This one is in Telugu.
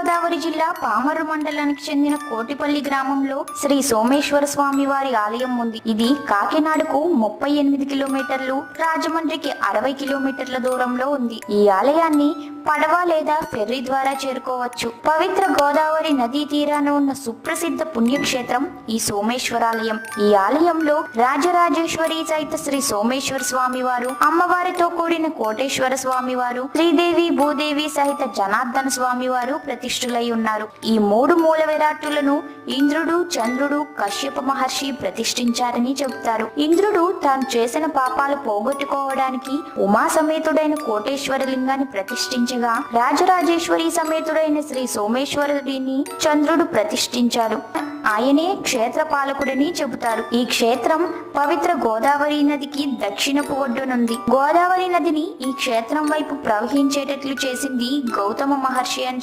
గోదావరి జిల్లా పామరు మండలానికి చెందిన కోటిపల్లి గ్రామంలో శ్రీ సోమేశ్వర స్వామి వారి ఆలయం ఉంది. ఇది కాకినాడకు ముప్పై ఎనిమిది కిలోమీటర్లు రాజమండ్రికి అరవై కిలోమీటర్ల దూరంలో ఉంది. ఈ ఆలయాన్ని పడవ లేదా ఫెర్రీ ద్వారా చేరుకోవచ్చు. పవిత్ర గోదావరి నదీ తీరాన ఉన్న సుప్రసిద్ధ పుణ్యక్షేత్రం ఈ సోమేశ్వరాలయం. ఈ ఆలయంలో రాజరాజేశ్వరి సహిత శ్రీ సోమేశ్వర స్వామి వారు అమ్మవారితో కూడిన కోటేశ్వర స్వామి వారు శ్రీదేవి భూదేవి సహిత జనార్దన స్వామి వారు ప్రతిష్ఠులై ఉన్నారు. ఈ మూడు మూల విరాట్టులను ఇంద్రుడు చంద్రుడు కశ్యప మహర్షి ప్రతిష్ఠించారని చెబుతారు. ఇంద్రుడు తాను చేసిన పాపాలు పోగొట్టుకోవడానికి ఉమా సమేతుడైన కోటేశ్వర లింగాన్ని ప్రతిష్ఠించారు. ప్రతిష్ఠించగా రాజరాజేశ్వరి సమేతుడైన శ్రీ సోమేశ్వరుడిని చంద్రుడు ప్రతిష్ఠించారు. ఆయనే క్షేత్ర పాలకుడని చెబుతారు. ఈ క్షేత్రం పవిత్ర గోదావరి నదికి దక్షిణపు ఒడ్డునుంది. గోదావరి నదిని ఈ క్షేత్రం వైపు ప్రవహించేటట్లు చేసింది గౌతమ మహర్షి అని